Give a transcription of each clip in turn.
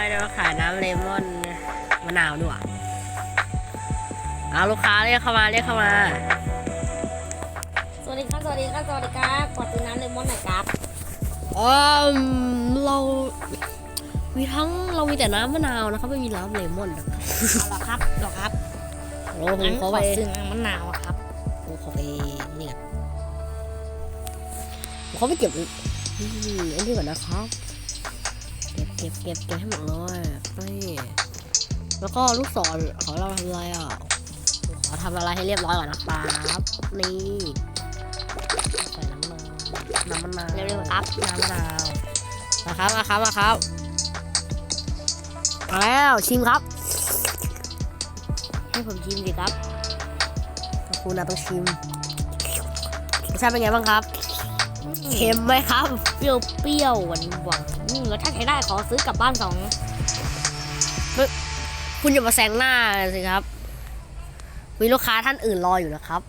เราจะมาขายน้ำเลมอนมะนาวด้วยเอาลูกค้าเรียกเข้ามาเรียกเข้ามา สวัสดีครับสวัสดีครับสวัสดีครับขอซื้อน้ำเลมอนหน่อยครับเออเรา มีทั้งเรามีแต่น้ำมะนาวนะครับไม่มีน้ำเลมอนนะครับเอาละครับเหรอครับโอ้ผงั้มนขอขไปอซื้อน้ำมะนาวอะครับผมขอไปนี่ก่อนผมขอไปเก็บอืมอันนี้ก่อนนะครับ เก็บเก็บเก็บเก็บให้หมดเลยนี่แล้วก็ลูกศรของเราทำอะไรอะผมขอทำอะไรให้เรียบร้อยก่อนนะครับนี่ใส่น้ำมันน้ำมะนาวเร็วๆครับน้ำมะนาวมาครับมาครับมาครับมาแล้วชิมครับ ให้ผมชิมสิครับขอบคุณนะต้องชิมรสชาติเป็นไงบ้างครับเค็มไหมครับ เปรี้ยวเปรี้ยวหวานหวาน อืมรสชาติใช้ได้ขอซื้อกลับบ้านสองคุณอย่ามาแซงหน้าสิครับ มีลูกค้าท่านอื่นรออยู่นะครับ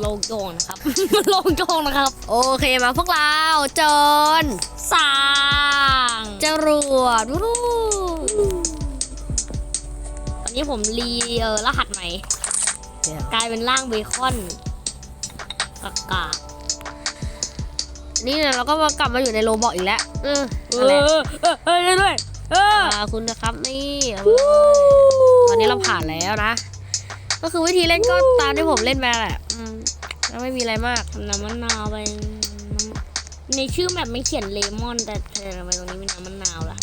โลงโจงนะครับ โลงโจงนะครับ โอเคมาพวกเราเจนสร้างจรวดวู้ฮู้ตอนนี้ผมรีเออรหัสใหม่เดี๋ยวกลายเป็นร่างเบคอนกากา นี่เราก็มากลับมาอยู่ในโรบอทอีกแล้วเออเอนั่นแหละอเออเออด้วยด้วยเอออ่าคุณนะครับนี่เอาเลยตอนนี้เราผ่านแล้วนะ ก็คือวิธีเล่นก็ตามที่ผมเล่นมาแหละอืมแล้วไม่มีอะไรมากทำน้ำมะนาวไปน้ำในชื่อแบบไม่เขียนเลมอน แต่แต่ทำไมตรงนี้มีน้ำมะนาวล่ะ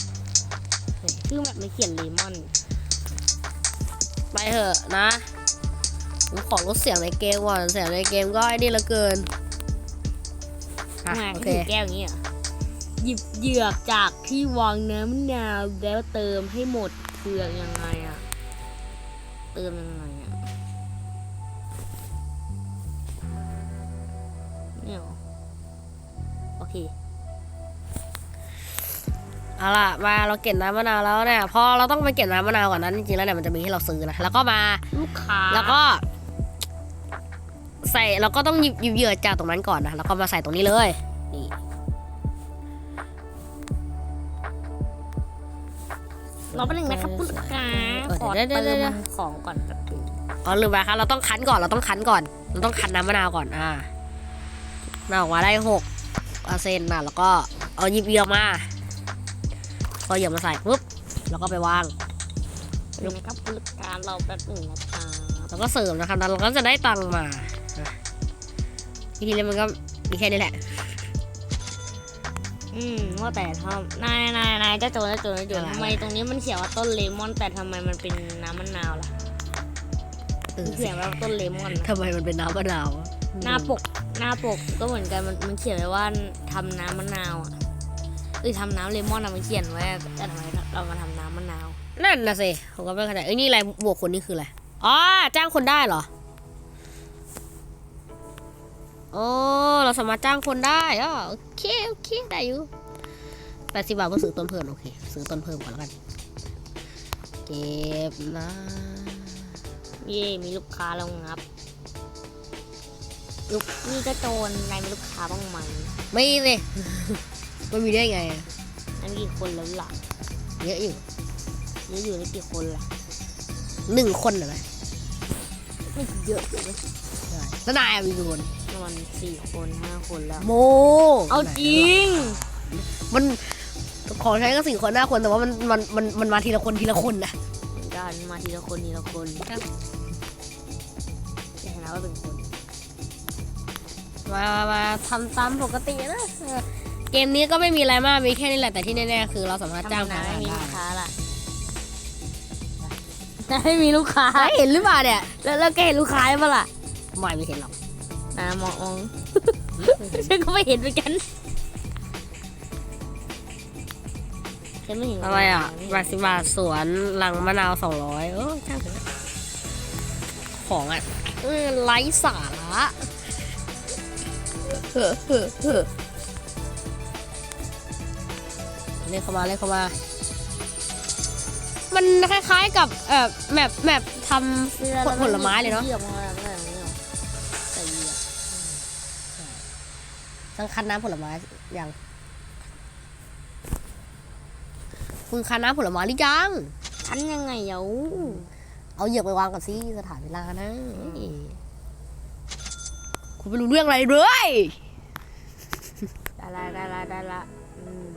ชื่อแบบไม่เขียนเลมอน ไปเถอะนะผมขอลดเสียงในเกมก่อนเสียงในเกมก็ไอ้นี่เหละเกิน อะมาโอก็เค ถือแก้วอย่างนี้เหรอหยิบเหยือกจากที่วางน้ำมะนาวแล้วเติมให้หมดเพือกยังไงอะเติมยังไงอะเนี่ยเหรอโอเค เอาล่ะมาเราเก็บน้ำมะนาวแล้วเนี่ยพอเราต้องไปเก็บน้ำมะนาวก่อนนั้นจริงๆแล้วเนี่ยมันจะมีให้เราซื้อนะแล้วก็มา ลูกค้าแล้วก็ ใส่เราก็ต้องหยิบหยิบเหยื่อจากตรงนั้นก่อนนะแล้วก็มาใส่ตรงนี้เลยนี่รอแป๊บนึงนะครับคุณลูกค้าขอเติมของก่อนแป๊บนึงอ๋อลืมไปครับเราต้องคั้นก่อนเราต้องคั้นก่อน เราต้องคั้นน้ำมะนาวก่อนอ่าน่าออกมาได้หกเปอร์เซ็นต์นะแล้วก็เอาหยิบเหยื่อมาพอเหยื่อมาใส่ปุ๊บแล้วก็ไปวางเดี๋ยวนะครับคุณลูกค้าเราแป๊บนึงนะครับแล้วก็เสริมนะครับแล้วเราก็จะได้ตังค์มา นะวิธีเล่นมันก็มีแค่นี้แหละ อืมว่าแต่ทำนายนายนายเจะโจรเจะโจรเจะโจรอะไร ทำไมตรงนี้มันเขียนว่าต้นเลมอน แต่ทำไมมันเป็นน้ำมะนาวล่ะเออมันเขียนว่าต้นเลมอนนะทำไมมันเป็นน้ำมะนาวอะหน้าปกหน้าปกก็เหมือนกันมันมันเขียนไว้ว่าทำน้ำมะนาวอะเอ้ยทำน้ำเลมอนอะมันเขียนไว้แต่ทำไมเรามาทำน้ำมะนาว นั่นนะสิผมก็ไม่เข้าใจเอ้ยนี่อะไรบวกคนนี่คืออะไรอ๋อจ้างคนได้เหรอ โอ้เราสามารถจ้างคนได้อ๋อโอเคโอเคได้อยู่แปดสิบบาทเพื่อซื้อต้นเพิ่มโอเค ซื้อต้นเพิ่มก่อนแล้วกันเก็บนะ เย่มีลูกค้าแล้วงับลูกนี่ก็โจรนายมีลูกค้าบ้างไหมไม่สิมันมีได้ไงอะนั่นกี่คนแล้วล่ะเยอะอยู่หรืออยู่ในกี่คนล่ะหนึ่งคนเหรอไหมไม่เยอะเลยใช่แล้วนายอะมีกี่คนประ มาณสี่คนห้าคนแล้ว โมเอาจริง มันของใช้ก็สี่คนห้าคนแต่ว่ามันมันมันมันมาทีละคนทีละคนนะเหมือนกันมาทีละคนทีละคนแต่นะว่าเป็นคนมามามาทำตามปกตินะเออเกมนี้ก็ไม่มีอะไรมากมีแค่นี้แหละแต่ที่แน่ๆคือเราสามารถจ้างทำพนานักไม่งานมีได้ลูกค้าล่ะไม่มีลูกค้าเฮ้ยเห็นหรือเปล่าเนี่ย แล้วแล้วแกเห็นลูกค้าปะล่ะไม่ไม่เห็นหรอกนะม องมอง ฉันก็ไม่เห็นเหมือนกันฉันไม่เห็นอะไรอะม่บาทสิบบาทสวนลังมะนาวสองร้อยเออจ้างเถอะของอะเออไร้สาระเฮ้อเฮ้อเฮ้อเรียกเข้ามาเรียกเข้ามา มันคล้ายๆกับเอ่อแมปแมปทำผลผลไม้เลยเนอะเหยียบมา ทั้งคั้นน้ำผลไม้อย่างคุณคาน้ำผลไม้หรือยังฉันยังไงเดี๋ยวเอาเหยือกไปวางก่อนสิสถานเวลานะ คุณไม่รู้เรื่องอะไรเลยได้ละได้ละได้ละอืม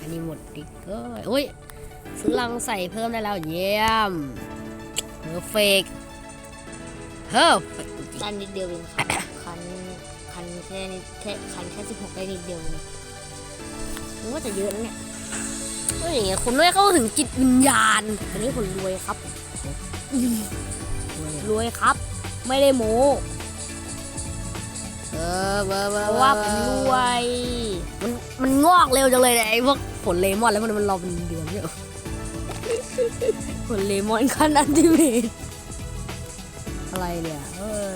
อันนี้หมดดิกเกอร์โอ้ยซื้อลังใส่เพิ่มได้แล้วเยี่ยมเพอร์เฟกเฮ้อได้นิดเดียวเองคันคันคัน แค่นิดแค่คันแค่สิบหกได้นิดเดียวเองนึกว่าจะเยอะแล้วเนี่ยเฮ้ยอย่างเงี้ยคุณไม่เข้าถึงจิตวิญญาณอันนี้คนรวยครับ รวยครับ ไม่ได้โม้เออเบอร์เบอเพร์ราะว่าผมรวย มันมันงอกเร็วจังเลยเนี่ยไอ้พวกผลเลมอนแล้วมันมันรอเป็นเดือนเนี่ยผลเลมอนคันอันติเมตอะไรเนี่ยเอ้ย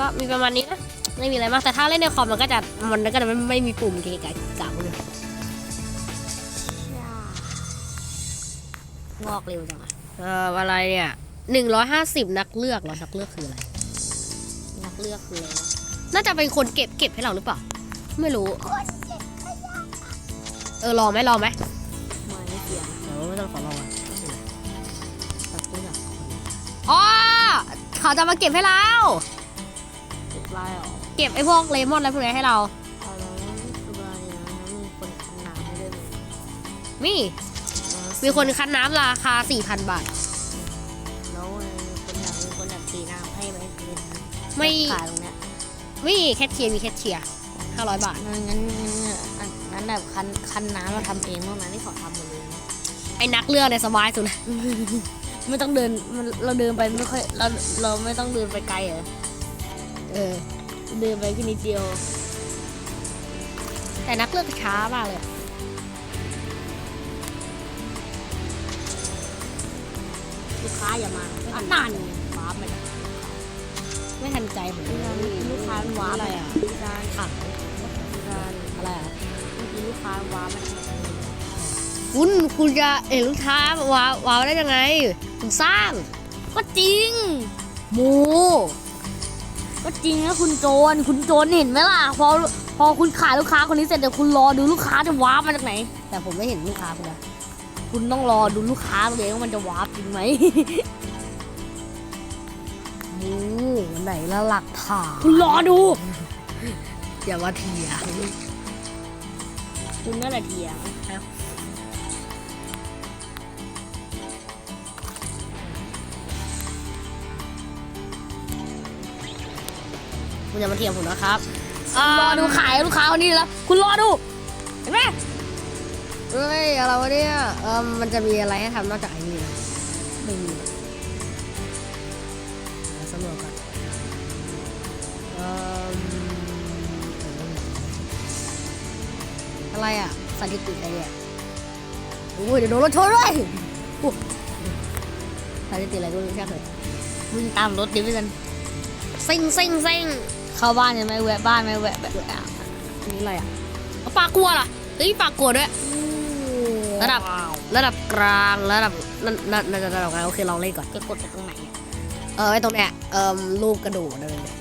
ก็มีประมาณนี้นะ ไม่มีอะไรมาก แต่ถ้าเล่นในคอมมันก็จะมันก็จะไม่ไม่มีปุ่มเกะกะกะพวกนี้งอกเร็วจังอะเอ่ออะไรเนี่ยหนึ่งร้อยห้าสิบนักเลือกเหรอนักเลือกคืออะไร นักเลือกคืออะไรวะน่าจะเป็นคนเก็บเก็บให้เราหรือเปล่า ไม่รู้ เออรอไหมรอไหมไม่เสียเดี๋ยวไม่ต้องขอรอก่อนนักเลือกอ๋อเขาจะมาเก็บให้เรา ติดลายเหรอเก็บไอ้พวกเลมอนอะไรพวกนี้ให้เรา เอาแล้วคือว่าเนี่ยนะมีคนคันน้ำให้ด้วยไหมมีมีคนคั้นน้ำราคา 4,000 บาท แล้วมีคนอยากมีคนอยากตีน้ำให้ไหมเป็นไม่ ขายตรงเนี้ยมีแคชเชียร์มีแคชเชียร์500 บาท งั้นงั้นงั้นอันนั้นแบบคันคันน้ำเราทำเองบ้างนะที่เขาทำหมดเลยไอ้นักเลือกเนี่ยสบายสุดนะไม่ต้องเดินมันเราเดินไปไม่ค่อยเราเราไม่ต้องเดินไปไกลเหรอ เออเดินไปแค่นิดเดียว แต่นักเลือกช้ามากเลยลูกค้าอย่ามาอันนั่นว้าร์ปไปแล้วไม่ทันใจผมเลยลูกค้ามันว้าร์ปอะไรอะพี่การขังพี่การอะไรอะเมื่อกี้ลูกค้าว้าร์ปมาทำไมคุณคุณจะเอ็นลูกค้าวาววาวได้ยังไงคุณสร้าง ก็จริง หมู ก็จริงนะคุณโจรคุณโจรเห็นไหมล่ะพอพอคุณขายลูกค้าคนนี้เสร็จเดี๋ยวคุณรอดูลูกค้าจะว้าร์ปมาจากไหน แต่ผมไม่เห็นลูกค้าคุณนะคุณต้องรอดูลูกค้าตัวเองว่ามันจะว้าร์ปจริงไหมหมูไหนละหลักฐานคุณรอดู อย่ามาเถียงคุณนั่นแหละเถียงคุ ณอย่ามาเถียงผมนะครับรอดูขายลูกค้าคนนี้แล้ว คุณรอดู เห็นไหมเฮ้ยอะไรวะเนี่ยเออมันจะมีอะไรให้ทำนอกจากไอ้นี่นะไม่มีเดี๋ยวสำรวจก่อนเอิ่มอะไรอะสถิติอะไรเนี่ยโอ้ยเดี๋ยวโดนรถชนเลยโอ้สถิติอะไรก็ไม่รู้ช่างเลยวิ่งตามรถดิพี่ซันซิงซิงซิง เข้าบ้านใช่ไหมแวะบ้านไหมแวะแบบอะอันนี้อะไรอะเอาปลากลัวเหรอเฮ้ยปลากลัวด้วย ระดับว้าวระดับกลางระดับนั่นนั่นนั่นระดับกลางโอเคลองเล่นก่อน จะกดจากตรงไหนอะเออไอตรงเนี้ยเอ่มรูปกระโดดอะไรเนี่ย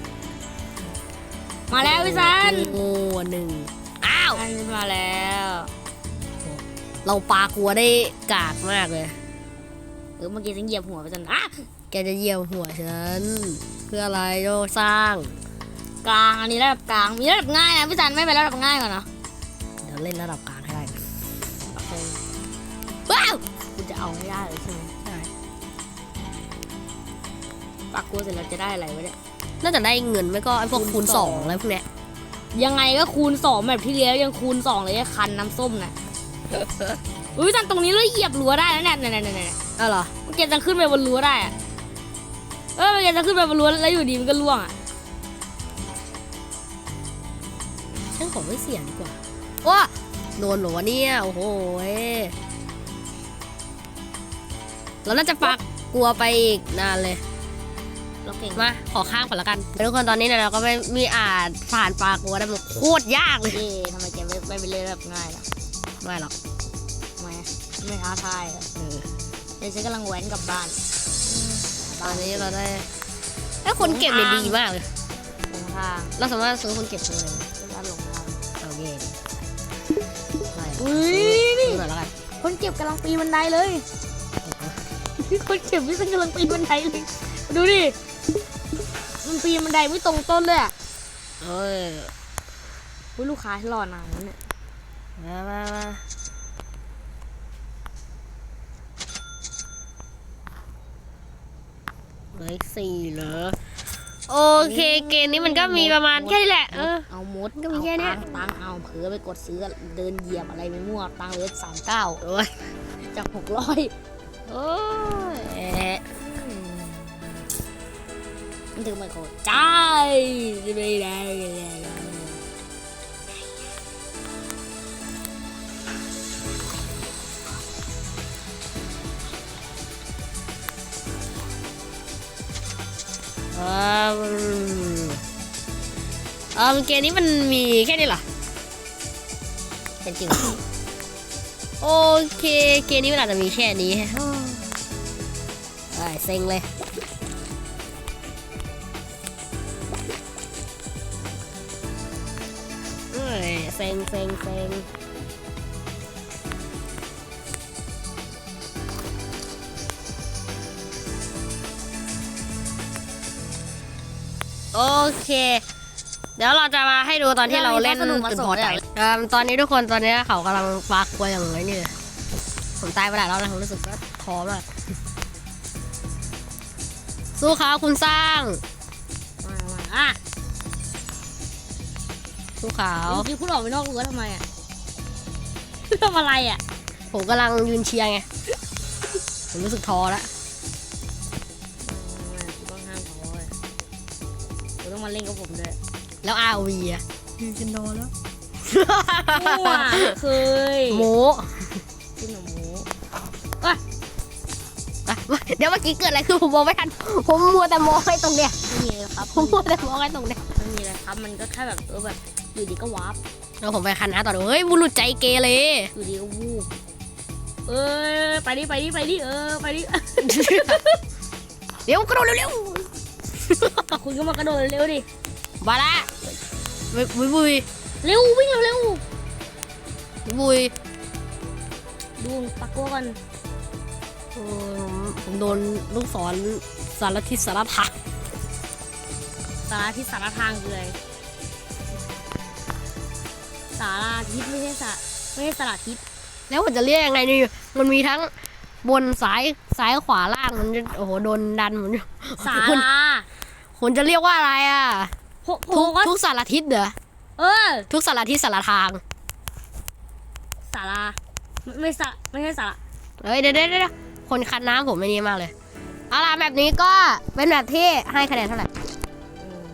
มาแล้วพี่ซันงูหนึ่งอ้าวอันนี้มาแล้ว เราปลากลัวได้กากมากเลยเออเมื่อกี้ฉันเหยียบหัวพี่ซันอะแกจะเหยียบหัวฉัน เพื่ออะไรโยสร้าง กลาง อันนี้ระดับกลาง มีระดับง่ายนะพี่ซันไม่ไประดับง่ายก่อนเนาะเดี๋ยวเล่นระดับกลางให้ได้โอเคว้าวคุณจะเอาให้ได้เลยใช่ไหมใช่ปากกลัวเสร็จแล้วจะได้อะไรวะเนี่ย น่าจะได้เงินไม่ก็ไอพวกคูคูณณสสอองงอะไรพวกเนี้ย ยังไงก็คูณสองแบบที่แล้วยังคูณสองเลยไอ้คันน้ำส้มน่ะอุ้ยจันตรงนี้เราเหยียบรั้วได้แล้วเนี่ยเนี่ยเนี่ยเนี่ยอ้าวเหรอมันเกจะขึ้นไปบนรั้วได้อะเออมันเกจะขึ้นไปบนรั้วแล้วอยู่ดีมันก็ล่วงอะ ฉันขอไม่เสี่ยงดีกว่าว้าโดนเหรอวะเนี่ย โอ้โหยเราน่าจะปากกลัวไปอีกนานเลยเราเก่งมาขอข้างก่อนละกันทุกคนตอนนี้เนี่ยเราก็ไม่มีอ่านผ่านปลากลัวได้แบบโคตรยากเลยเย่ทำไมแกไม่ไม่ไปเล่นแบบง่ายล่ะไม่หรอกทำไมไม่ท้าทายเหรอเออเดี๋ยวฉันกำลังแว้นกลับบ้านตอนนี้เราได้ไอ้ยคนเก็บเนี่ยดีมากเลยางเราสามารถซื้อคนเก็บซื้ออะไรไหมเวลา อุ้ยนี่ซื้อหน่อยแล้วกันคนเก็บกำลังปีนบันไดเลย คนเก็บวิศกำลังปีนบันไดเลย ดูดิ มันปีนบันไดไม่ตรงต้นเลยอะเอ้ยอุ๊ยลูกค้ารอนานแล้วเนี่ย มามามาเหลืออีกสี่เหรอ โอเค เกมนี้มันก็มีประมาณแค่นี้แหละ เออ เอามดก็มีแค่เนี้ยอาตังค์ตังค์เอาเผลอไปกดซื้อเดินเหยียบอะไรไปมั่วตังค์เหลือสามเก้าโอ้ยจากหกร้อยโอ้ยแอะมันถึงไม่เข้าใจไม่ได้เลย เออเกมนี้มันมีแค่นี้เหรอเป็นจริงโอเค เกมนี้มันอาจจะมีแค่นี้แฮะเอ้ยเซ็งเลยเอ้ยเซ็งเซ็งเซ็ง โอเค เดี๋ยวเราจะมาให้ดูตอนที่เราเล่นจนพอใจเอิ่มตอนนี้ทุกคนตอนนี้เขากำลังปากกลัวอย่างไรนี่เลยผมตายไปหลายรอบแล้วผมรู้สึกว่าท้อมากสู้เขาคุณสร้างมามาอะสู้เขาเมื่อกี้คุณออกไปนอกรั้วทำไมอะทำอะไรอะ ผมกำลังยืนเชียร์ไง ผมรู้สึกท้อแล้ว ต้องมาเล่นกับผมด้วย แล้ว RV อะยืนกันนอนแล้วมั่วเคยโมคุณหนูหมูอะเดี๋ยวเมื่อกี้เกิดอะไรคือผมมองไม่ทัน ผมมัวแต่มองไอ้ตรงเนี้ย ไม่มีเลยครับผมมัวแต่มองไอ้ตรงเนี้ยไม่มีเลยครับ มันก็แค่แบบเออแบบอยู่ดีก็วาร์ปแล้วผมไปคันนะต่อดูเฮ้ยบุรุษใจเกเรอยู่ดีก็วูบเออไปดิไปดิไปดิเออไปดิ เดี๋ยวกระโดดเร็ว คุณก็มากระโดดเร็วดิๆมาละบุยบุยบุยเร็ววิ่งเร็วบุยๆดูปักตัวกันเออผมโดนลูกศรสารทิศสารพัดสาราทิศสารทางคืออะไรสาราทิศไม่ใช่สาไม่ใช่สาราทิศแล้วผมจะเรียกยังไงนี่มันมีทั้งบนซ้ายซ้ายขวาล่างมันจะโอ้โหโดนดันผมจะสาคุณรา คุณจะเรียกว่าอะไรอะโพโพทุกก็ทุกสารทิศเหรอ เออ ทุกสารทิศสารทาง สาราไม่ไม่สาไม่ใช่สาราเฮ้ยเดี๋ยวเดี๋ยวเดี๋ยวคนคัดน้ำผมไม่นี้มากเลย เอาล่ะแบบนี้ก็เป็นแบบที่ให้คะแนนเท่าไหร่อืม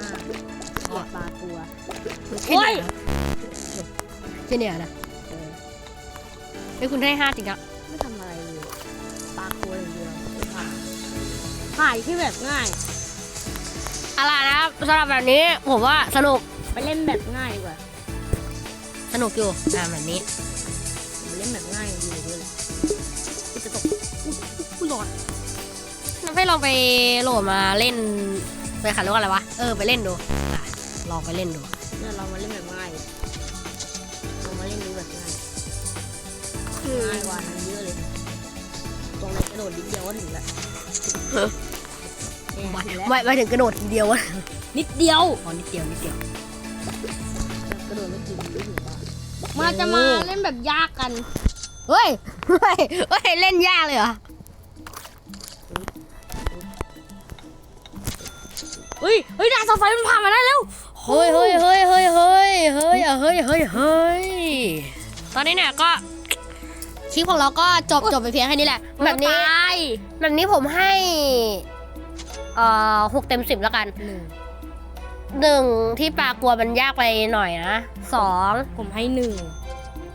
อ่าเหยียบปลาตัวแค่เนี้ยเหรอแค่เนี้ยนะเออเฮ้ยคุณให้ห้าจริงอะไม่ทำอะไรเลยปลาตัวอย่างเดียวไม่ผ่านผ่านที่แบบง่าย เอาล่ะนะครับสำหรับแบบนี้ผมว่าสนุกไปเล่นแบบง่ายดีกว่าสนุกอยู่อ่าแบบนี้ผมเล่นแบบง่ายดีเลยอุ๊ยจะตกอุ๊ยอุ๊ยร้อนเราไปลองไปโหลดมาเล่นไปขันเรียกว่าอะไรวะเออไปเล่นดูอะลองไปเล่นดูเนี่ยเรามาเล่นแบบง่ายเรามาเล่นดูแบบง่ายง่ายกว่านั้นเยอะเลย ตรงไหนกระโดดนิดเดียวก็ถึงละเนี่ย ไม่ถึงแล้วไม่ไม่ถึงกระโดดทีเดียววะนิดเดียวอ๋อนิดเดียวนิดเดียวกระโดดไม่กี่วิถึงละมาจะมาเล่นแบบยากกัน เฮ้ย เฮ้ย เฮ้ย เล่นยากเลยเหรอเฮ้ย เฮ้ยด่านเสาไฟมันผ่านมาได้แล้ว เฮ้ยเฮ้ยเฮ้ยเฮ้ยเฮ้ยเฮ้ยอะเฮ้ยเฮ้ยเฮ้ยตอนนี้เนี่ยก็คลิปของเราก็จบจบไปเพียงแค่นี้แหละ แบบนี้ตายแบบนี้ผมให้ เอ่อหกเต็มสิบแล้วกันหนึ่งหนึ่งที่ปลากลัวมันยากไปหน่อยนะสองผมให้หนึ่ง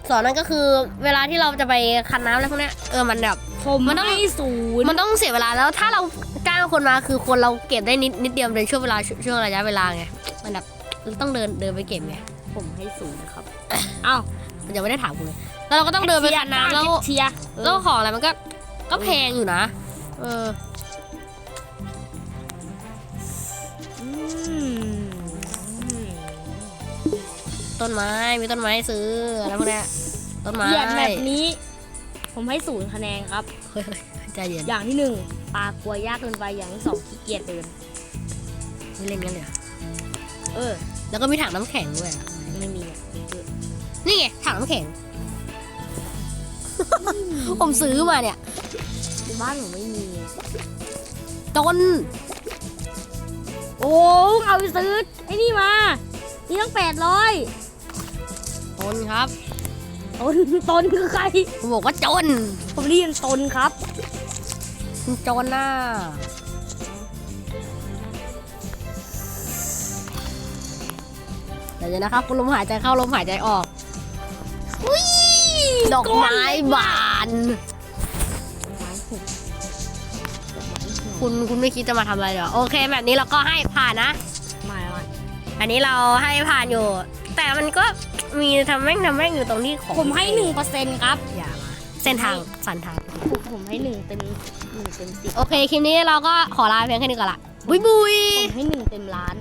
สองนั่นก็คือ เวลาที่เราจะไปคันน้ำอะไรพวกเนี้ยเออมันแบบ ผมมันต้อง ให้ศูนย์มันต้องเสียเวลาแล้วถ้าเราจ้างคนมาคือคนเราเก็บได้นิดนิดเดียวในช่วงเวลาช่วงระยะเวลาไงมันแบบต้องเดินเดินไปเก็บไงผมให้ศูนย์นะครับเอ้ามันยังไม่ได้ถามกูเลยแล้วเราก็ต้องเดินไปคันน้ำแล้วเชียร์แล้วของอะไรมันก็ก็แพงอยู่นะ เออ ต้นไม้ มีต้นไม้ซื้ออะไรพวกนี้ต้นไม้เหยียดแบบนี้ ผมให้ศูนย์คะแนนครับ เฮ้ยใจเย็นอย่างที่หนึ่งปลากลัวยากเกินไปอย่างที่สองขี้เกียจเดินไม่เล่นกันเลยอะเออ แล้วก็มีถังน้ำแข็งด้วยอะไม่มีนี่ไงถังน้ำแข็ง ผมซื้อมาเนี่ย บ้านผมไม่มีจน โอ้เอาไปซื้อไอ้นี่มา นี่ต้องแปดร้อยจนครับตนตนคือใคร ผมบอกว่าจน ผมเรียนตนครับจนน่ะเดี๋ยวนะครับคุณลมหายใจเข้าลมหายใจออกดอกไม้บาน คุณคุณไม่คิดจะมาทำอะไรเหรอโอเค แบบนี้เราก็ให้ผ่านนะ ไม่ไม่อันนี้เราให้ผ่านอยู่ แต่มันก็มีทำแม่งทำแม่งอยู่ตรงที่ของผมให้หนึ่งเปอร์เซ็นต์ครับ อย่ามาเส้นทางสันทาง ผมผมให้หนึ่งเต็มหนึ่งเต็มสิบโอเคคลิปนี้เราก็ขอลาเพียงแค่นี้ก่อนละบุยบุยผมให้หนึ่งเต็มล้าน